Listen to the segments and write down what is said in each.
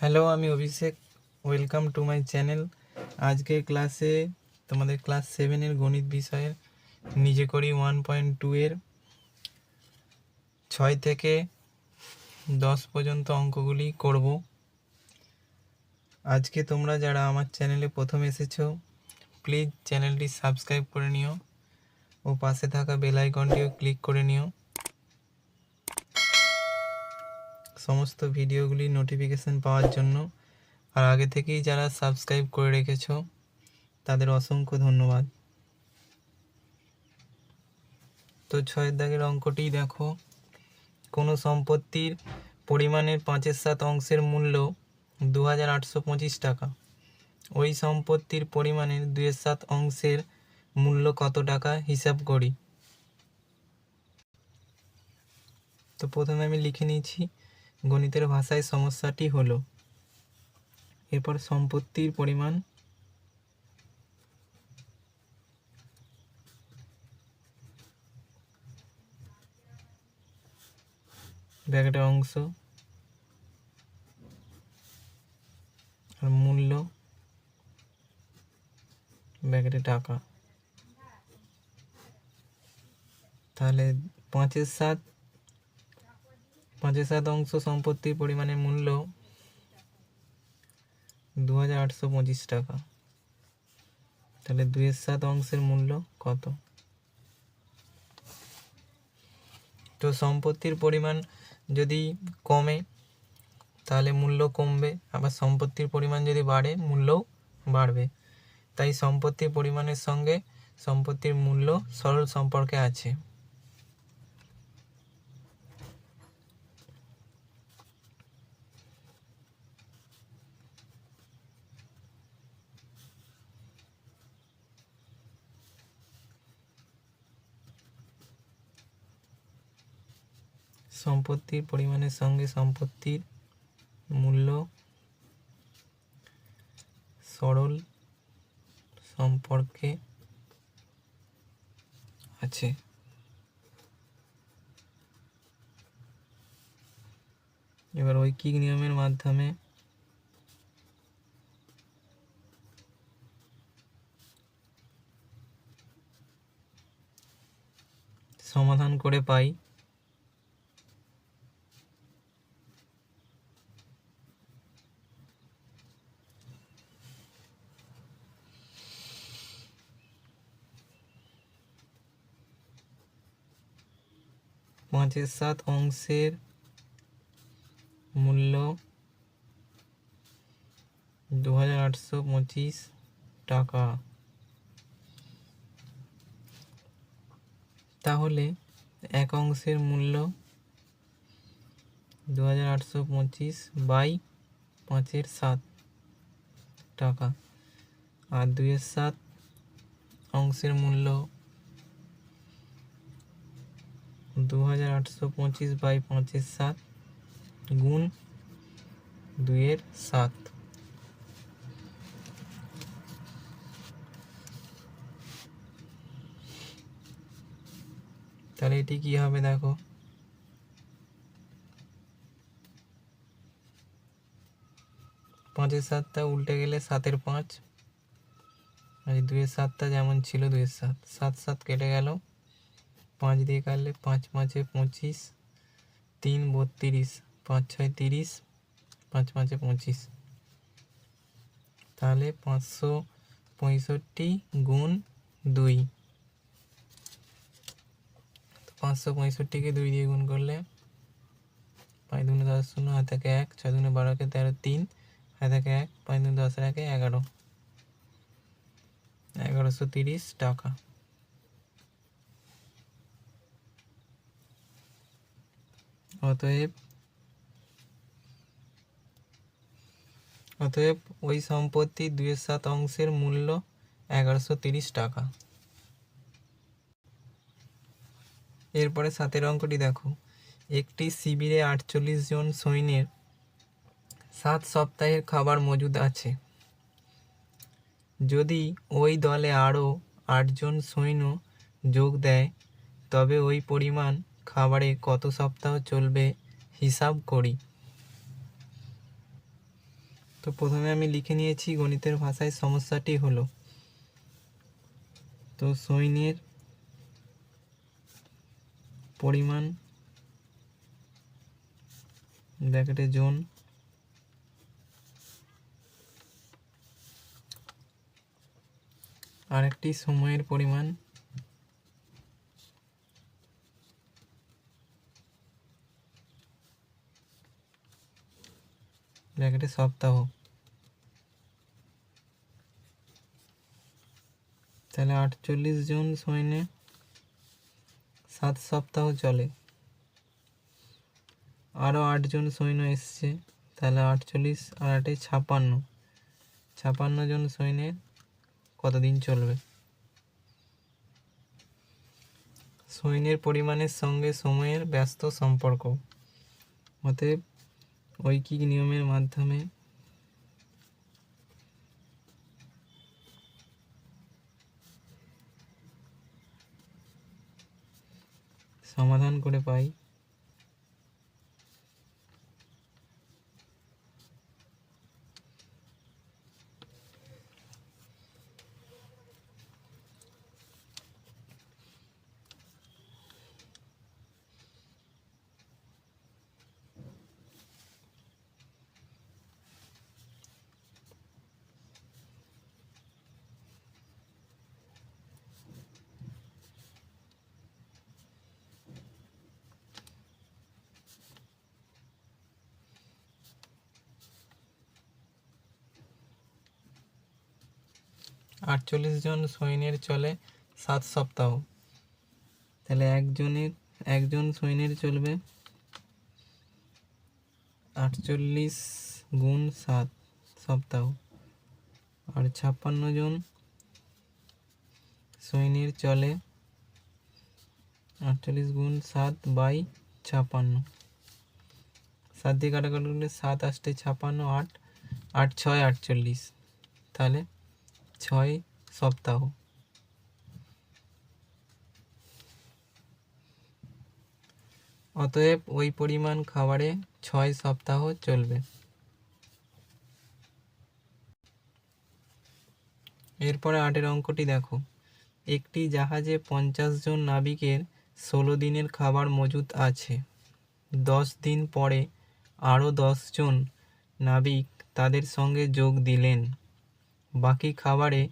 Hello আমি Abhishek. Welcome to my channel আজকের ক্লাসে তোমাদের ক্লাস সেভেনের গণিত বিষয়ের, নিজে করি ওয়ান পয়েন্ট টু এর ছয় থেকে দশ পর্যন্ত অঙ্কগুলি করব। আজকে তোমরা যারা আমার চ্যানেলে প্রথম এসেছ প্লিজ চ্যানেলটি সাবস্ক্রাইব করে নিও ও পাশে থাকা বেল আইকনটিও ক্লিক করে নিও। সমস্ত ভিডিওগুলি নোটিফিকেশন পাওয়ার জন্য। আর আগে থেকেই যারা সাবস্ক্রাইব করে রেখেছো, তাদের অসংখ্য ধন্যবাদ। তো ছয়ের দাগের অঙ্কটি দেখো। কোনো সম্পত্তির পরিমাণের পাঁচের সাত অংশের মূল্য দু হাজার আটশো পঁচিশ টাকা। ওই সম্পত্তির পরিমাণের দুয়ের সাত অংশের মূল্য কত টাকা হিসাব করি। তো প্রথমে আমি লিখে নিয়েছি গণিতের ভাষায় সমস্যাটি হলো, এরপর সম্পত্তির পরিমাণ। ব্র্যাকেটের অংশ। আর মূল্য। ব্র্যাকেটে টাকা। তাহলে পাঁচের সাত পাঁচের সাত অংশ সম্পত্তির পরিমাণের মূল্য দু হাজার আটশো পঁচিশ টাকা। তাহলে দুইয়ের সাত অংশের মূল্য কত? তো সম্পত্তির পরিমাণ যদি কমে, তাহলে মূল্য কমবে। আবার সম্পত্তির পরিমাণ যদি বাড়ে মূল্যও বাড়বে। তাই সম্পত্তির পরিমাণের সঙ্গে সম্পত্তির মূল্য সরল সম্পর্কে আছে। সম্পত্তির পরিমাণের সঙ্গে সম্পত্তির মূল্য সরল সম্পর্কে আছে। এবার ঐকিক নিয়মের মাধ্যমে সমাধান করে পাই। পাঁচের সাত অংশের মূল্য দু হাজার আটশো পঁচিশ টাকা। তাহলে এক অংশের মূল্য দু হাজার আটশো পঁচিশ বাই পাঁচের সাত টাকা। আর দুইয়ের সাত অংশের মূল্য দু হাজার আটশো পঁচিশ বাই পাঁচের সাত গুণ দুইয়ের সাত। তাহলে এটি কি হবে দেখো? পাঁচের সাতটা উল্টে গেলে সাতের পাঁচ। আর এই দুইয়ের সাতটা যেমন ছিল দুইয়ের সাত। সাত সাত কেটে গেল। পাঁচ দিয়ে কাটলে পাঁচ, পাঁচে পঁচিশ, তিন বত্রিশ, পাঁচ ছয় তিরিশ, পাঁচ পাঁচে পঁচিশ। তাহলে পাঁচশো পঁয়ষট্টি গুণ দুই। পাঁচশো পঁয়ষট্টিকে দুই দিয়ে গুণ করলে পাঁচ দুগুণে দশ শূন্য হাত থেকে এক, ছয় দুগুণে বারোকে তেরো, তিন হাত থেকে এক, পাঁচ দুগুণে দশের একে এগারো। এগারোশো তিরিশ টাকা। অতএব অতএব ওই সম্পত্তি দুইয়ের সাত অংশের মূল্য এগারোশো তিরিশ টাকা। এরপরে সাতের অঙ্কটি দেখো। একটি শিবিরে আটচল্লিশ জন সৈন্যের সাত সপ্তাহের খাবার মজুদ আছে। যদি ওই দলে আরও আটজন সৈন্য যোগ দেয়, তবে ওই পরিমাণ খাবারে কত সপ্তাহ চলবে হিসাব করি। তো প্রথমে আমি লিখে নিয়েছি গণিতের ভাষায় সমস্যাটি হলো। তো সৈন্যের পরিমাণ ব্র্যাকেটে জোন, আরেকটি সময়ের পরিমাণ ব্র্যাকেটে সপ্তাহ তাহলে আটচল্লিশ জন সৈন্য সাত সপ্তাহ চলে। আরও আটজন সৈন্য এসছে, তাহলে আটচল্লিশ আর আটে ছাপান্ন। ছাপান্ন জন সৈন্যের কতদিন চলবে? সৈন্যের পরিমাণের সঙ্গে সময়ের ব্যস্ত সম্পর্ক। অতএব ঐকিক নিয়মের মাধ্যমে সমাধান করে পাই। আটচল্লিশ জন সৈন্যের চলে সাত সপ্তাহ। তাহলে একজনের একজন সৈন্যের চলবে আটচল্লিশ গুণ সাত সপ্তাহ। আর ছাপ্পান্ন জন সৈন্যের চলে আটচল্লিশ গুণ সাত বাই ছাপ্পান্ন। সাত দিয়ে কাটাকাটি করলে সাত আষ্টে ছাপ্পান্ন, আট আট, ছয়, আটচল্লিশ। তাহলে ছয় সপ্তাহ। অতএব ওই পরিমাণ খাবারে ছয় সপ্তাহ চলবে। এরপরে আটের অঙ্কটি দেখো। একটি জাহাজে পঞ্চাশ জন নাবিকের ষোলো দিনের খাবার মজুত আছে। দশ দিন পরে আরও জন নাবিক তাদের সঙ্গে যোগ দিলেন। বাকি খাবারে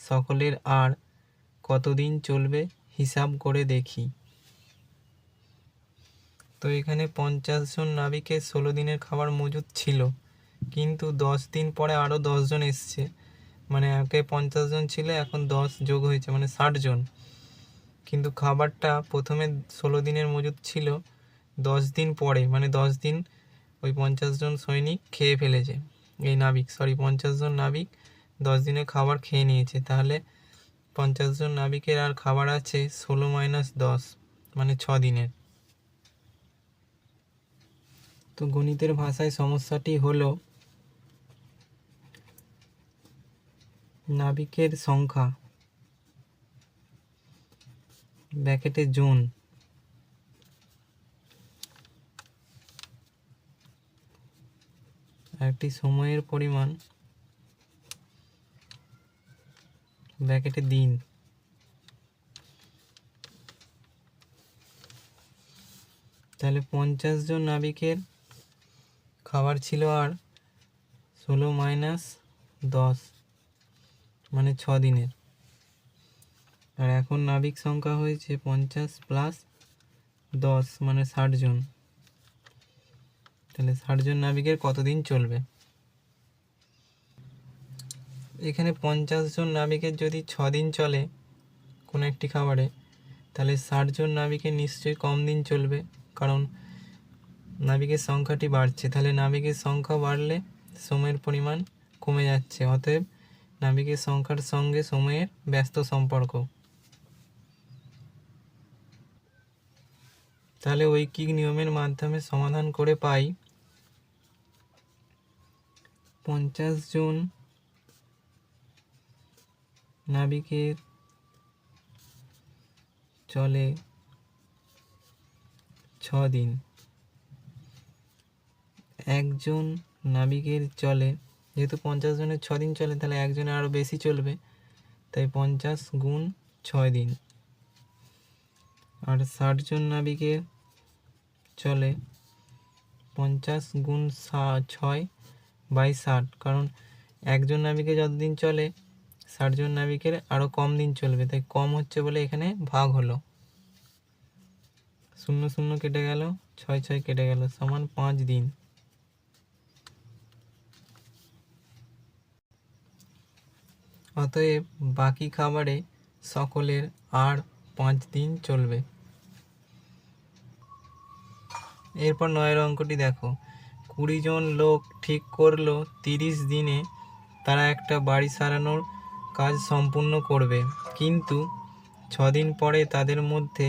সকলের আর কতদিন চলবে হিসাব করে দেখি। তো এখানে পঞ্চাশ জন নাবিকের ষোলো দিনের খাবার মজুদ ছিল, কিন্তু দশ দিন পরে আরও জন এসছে। মানে আগে পঞ্চাশ জন ছিল, এখন দশ যোগ হয়েছে মানে ষাট জন। কিন্তু খাবারটা প্রথমে ষোলো দিনের মজুদ ছিল, দশ দিন পরে মানে দশ দিন ওই পঞ্চাশ জন সৈনিক খেয়ে ফেলেছে, এই নাবিক সরি পঞ্চাশ জন নাবিক দশ দিনের খাবার খেয়ে নিয়েছে। তাহলে পঞ্চাশ জন নাবিকের আর খাবার আছে ষোলো মাইনাস দশ মানে ছ দিনের। তো গণিতের ভাষায় সমস্যাটি হলো নাবিকের সংখ্যা ব্যাকেটে জোন, একটি সময়ের পরিমাণ ব্র্যাকেটে দিন। তাহলে পঞ্চাশ জন নাবিকের খাবার ছিল আর ষোলো মাইনাস দশ মানে ছ দিনের। আর এখন নাবিক সংখ্যা হয়েছে পঞ্চাশ প্লাস দশ মানে ষাট জন। তাহলে ষাট জন নাবিকের কতদিন চলবে? এখানে পঞ্চাশ জন নাবিকের যদি ছ দিন চলে কোনো একটি খাবারে, তাহলে ষাট জন নাবিকের নিশ্চয়ই কম দিন চলবে। কারণ নাবিকের সংখ্যাটি বাড়ছে। তাহলে নাবিকের সংখ্যা বাড়লে সময়ের পরিমাণ কমে যাচ্ছে। অতএব নাবিকের সংখ্যার সঙ্গে সময়ের ব্যস্ত সম্পর্ক। তাহলে ঐকিক নিয়মের মাধ্যমে সমাধান করে পাই। পঞ্চাশ জন নাবিকের চলে ছ দিন একজন নাবিকের চলে, যেহেতু পঞ্চাশ জনের ছ দিন চলে, তাহলে একজনের আরও বেশি চলবে। তাই পঞ্চাশ গুণ ছয় দিন আর ষাট জন নাবিকের চলে, পঞ্চাশ গুণ ছয় বাই ষাট। কারণ একজন নাবিকে যতদিন চলে ষাট জন নাবিকের আরও কম দিন চলবে। তাই কম হচ্ছে বলে এখানে ভাগ হলো। শূন্য শূন্য কেটে গেল, ছয় ছয় কেটে গেল, সমান পাঁচ দিন। অতএব বাকি খাবারে সকলের আর পাঁচ দিন চলবে। এরপর নয়ের অঙ্কটি দেখো। কুড়ি জন লোক ঠিক করল, তিরিশ দিনে তারা একটা বাড়ি সারানোর কাজ সম্পূর্ণ করবে। কিন্তু ছদিন পরে তাদের মধ্যে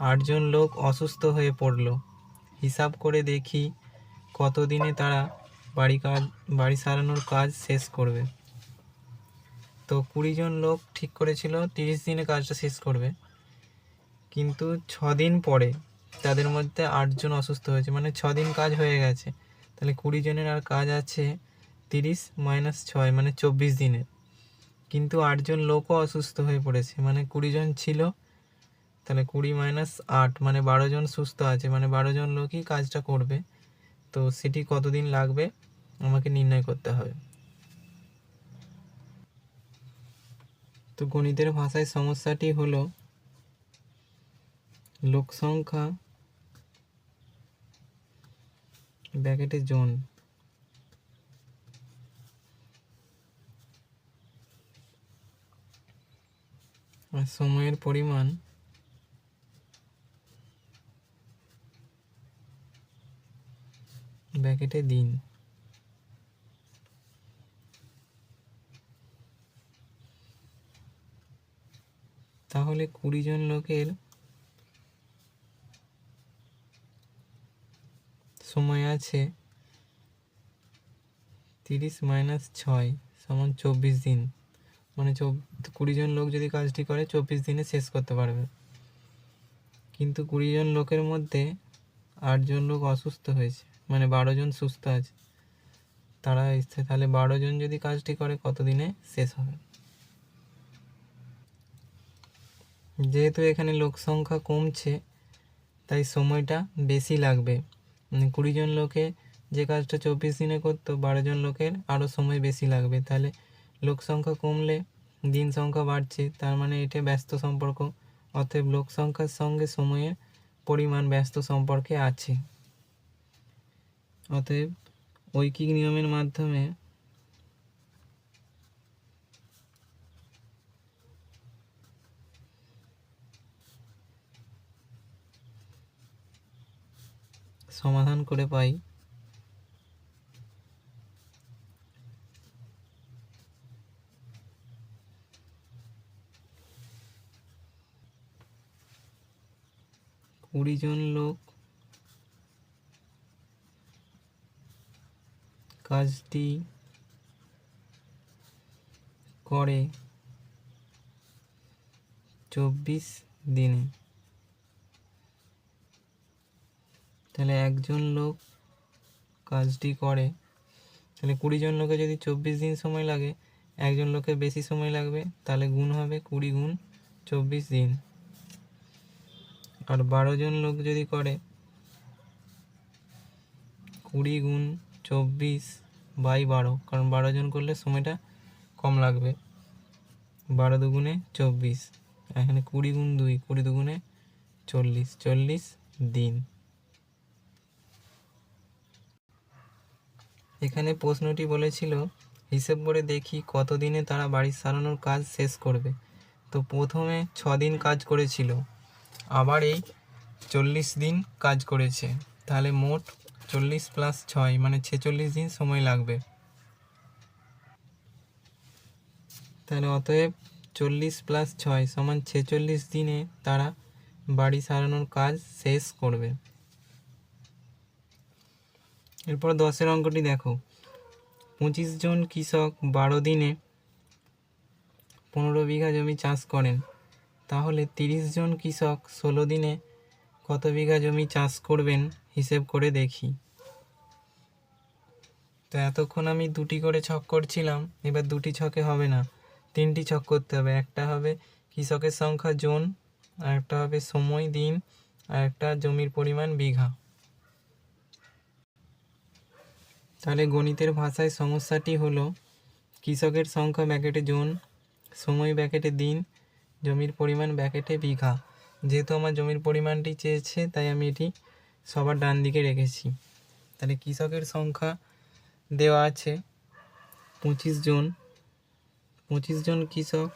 আটজন লোক অসুস্থ হয়ে পড়ল। হিসাব করে দেখি কত দিনে তারা বাড়ি কাজ, বাড়ি সারানোর কাজ শেষ করবে। তো কুড়ি জন লোক ঠিক করেছিল তিরিশ দিনে কাজটা শেষ করবে। কিন্তু ছ দিন পরে তাদের মধ্যে আটজন অসুস্থ হয়েছে। মানে ছ দিন কাজ হয়ে গেছে। তাহলে কুড়ি জনের আর কাজ আছে তিরিশ মাইনাস ছয় মানে চব্বিশ দিনের। কিন্তু আটজন লোকও অসুস্থ হয়ে পড়েছে। মানে কুড়ি জন ছিল, তাহলে কুড়ি মাইনাস আট মানে বারো জন সুস্থ আছে মানে বারো জন লোকই কাজটা করবে। তো সেটি কতদিন লাগবে, আমাকে নির্ণয় করতে হবে। তো গণিতের ভাষায় সমস্যাটি হলো, লোক সংখ্যা, ব্যাকেটে জন। আর সময়ের পরিমাণ ব্যাকেটে দিন। তাহলে কুড়ি জন লোকের সময় আছে তিরিশ মাইনাস ছয় সমান চব্বিশ দিন। মানে কুড়ি জন লোক যদি কাজটি করে, চব্বিশ দিনে শেষ করতে পারবে। কিন্তু কুড়ি জন লোকের মধ্যে আটজন লোক অসুস্থ হয়েছে মানে বারো জন সুস্থ আছে। তারা এসছে, তাহলে বারো জন যদি কাজটি করে, কত দিনে শেষ হবে? যেহেতু এখানে লোক সংখ্যা কমছে, তাই সময়টা বেশি লাগবে। মানে কুড়ি জন লোকে যে কাজটা চব্বিশ দিনে করতো, বারো জন লোকের আরও সময় বেশি লাগবে। তাহলে লোক সংখ্যা কমলে দিন সংখ্যা বাড়ছে, তার মানে এটা ব্যস্ত সম্পর্ক। অতএব লোক সংখ্যার সঙ্গে সময়ের পরিমাণ ব্যস্ত সম্পর্কে আছে। অতএব ঐকিক নিয়মের মাধ্যমে সমাধান করে পাই। কুড়ি জন লোক। কাজটি করে চব্বিশ দিনে। তাহলে একজন লোক কাজটি করে। তাহলে কুড়ি জন লোকে যদি চব্বিশ দিন সময় লাগে, একজন লোকের বেশি সময় লাগবে, তাহলে গুণ হবে কুড়ি গুণ চব্বিশ দিন। আর বারো জন লোক যদি করে, কুড়ি গুণ চব্বিশ বাই বারো, কারণ বারো জন করলে সময়টা কম লাগবে। বারো দুগুণে চব্বিশ, এখানে কুড়ি গুণ দুই, কুড়ি দুগুণে চল্লিশ চল্লিশ দিন। এখানে প্রশ্নটি বলেছিল, হিসেব করে দেখি কত দিনে তারা বাড়ি সারানোর কাজ শেষ করবে। তো প্রথমে ছ দিন কাজ করেছিল। আবার এই চল্লিশ দিন কাজ করেছে। তাহলে মোট চল্লিশ প্লাস ছয় মানে ছেচল্লিশ দিন সময় লাগবে। তাহলে অতএব চল্লিশ প্লাস ছয় সমান ছেচল্লিশ দিনে তারা বাড়ি সারানোর কাজ শেষ করবে। এরপর দশের অঙ্কটি দেখো। পঁচিশ জন কৃষক বারো দিনে পনেরো বিঘা জমি চাষ করেন। তাহলে তিরিশ জন কৃষক ষোলো দিনে কত বিঘা জমি চাষ করবেন? হিসেব করে দেখি। তো এতক্ষণ আমি দুটি করে ছক করছিলাম, এবার দুটি ছকে হবে না। তিনটি ছক করতে হবে। একটা হবে কৃষকের সংখ্যা জন, আর একটা হবে সময়, দিন, আর একটা জমির পরিমাণ বিঘা। তাহলে গণিতের ভাষায় সমস্যাটি হলো, কৃষকের সংখ্যা ব্যাকেটে জন, সময় ব্যাকেটে দিন জমির পরিমাণ ব্যাকেটে বিঘা। যেহেতু আমার জমির পরিমাণটি চেয়েছে, তাই আমি এটি সবার ডান দিকে রেখেছি। তাহলে কৃষকের সংখ্যা দেওয়া আছে পঁচিশ জন। পঁচিশ জন কৃষক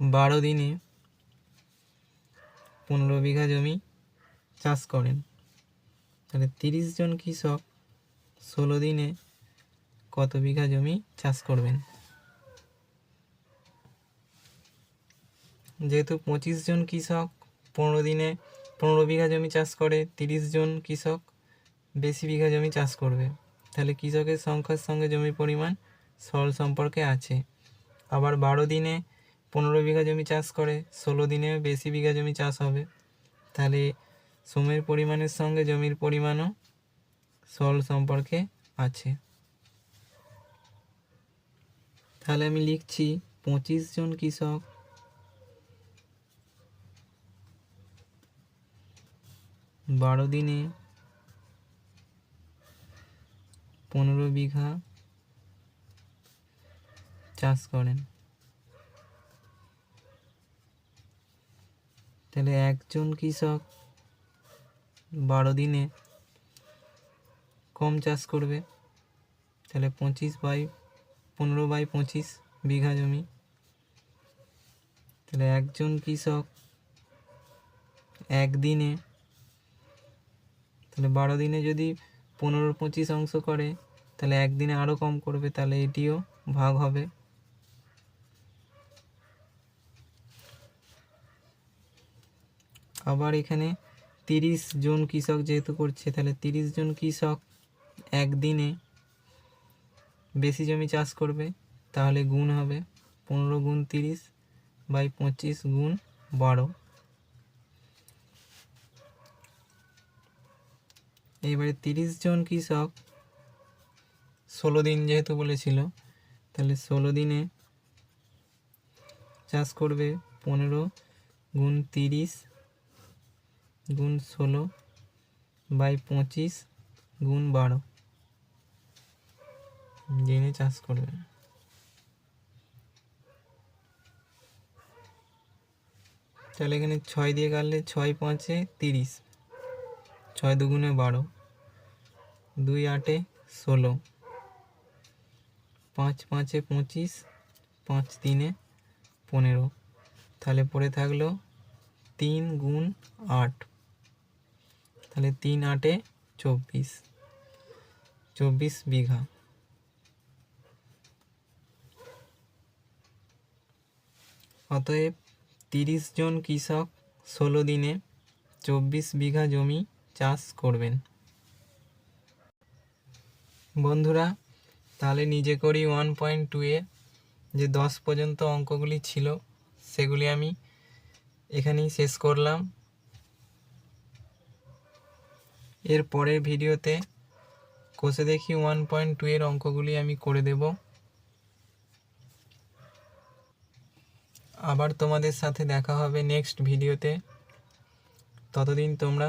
বারো দিনে পনেরো বিঘা জমি চাষ করেন। তাহলে তিরিশ জন কৃষক ষোলো দিনে কত বিঘা জমি চাষ করবেন? যেহেতু পঁচিশ জন কৃষক, পনেরো দিনে পনেরো বিঘা জমি চাষ করে, তিরিশ জন কৃষক বেশি বিঘা জমি চাষ করবে। তাহলে কৃষকের সংখ্যার সঙ্গে জমির পরিমাণ সরল সম্পর্কে আছে। আবার বারো দিনে পনেরো বিঘা জমি চাষ করে, ষোলো দিনে বেশি বিঘা জমি চাষ হবে। তাহলে সময়ের পরিমাণের সঙ্গে জমির পরিমাণও সরল সম্পর্কে আছে। তাহলে আমি লিখছি, পঁচিশ জন কৃষক বারো দিনে পনেরো বিঘা চাষ করেন। তাহলে একজন কৃষক বারো দিনে কম চাষ করবে, তাহলে পঁচিশ বাই পনেরো বাই পঁচিশ বিঘা জমি। তাহলে একজন কৃষক একদিনে তাহলে বারো দিনে যদি পনেরো পঁচিশ অংশ করে, তাহলে একদিনে আরও কম করবে, তাহলে এটিও ভাগ হবে। আবার এখানে তিরিশ জন কৃষক যেহেতু করছে, তাহলে তিরিশ জন কৃষক একদিনে বেশি জমি চাষ করবে, তাহলে গুণ হবে পনেরো গুণ তিরিশ বাই পঁচিশ গুণ বারো। এইবারে তিরিশ জন কৃষক ষোলো দিন যেহেতু বলেছিল, তাহলে ষোলো দিনে চাষ করবে পনেরো গুণ তিরিশ গুণ ষোলো বাই পঁচিশ গুণ বারো দিনে চাষ করবে। তাহলে এখানে ছয় দিয়ে কাটলে ছয় পাঁচে তিরিশ। ছয় দুগুণে বারো, দুই আটে ষোলো, পাঁচ পাঁচে পঁচিশ, পাঁচ তিনে পনেরো। তাহলে পড়ে থাকল তিন গুণ আট। তাহলে তিন আটে চব্বিশ চব্বিশ বিঘা। অতএব তিরিশ জন কৃষক ষোলো দিনে চব্বিশ বিঘা জমি চাষ করবেন। বন্ধুরা, তাহলে নিজে করি ওয়ান পয়েন্ট টু এ যে দশ পর্যন্ত অঙ্কগুলি ছিল, সেগুলি আমি এখানেই শেষ করলাম। এর পরের ভিডিওতে কষে দেখি ওয়ান পয়েন্ট টু এর অঙ্কগুলি আমি করে দেব। আবার তোমাদের সাথে দেখা হবে নেক্সট ভিডিওতে। ততদিন তোমরা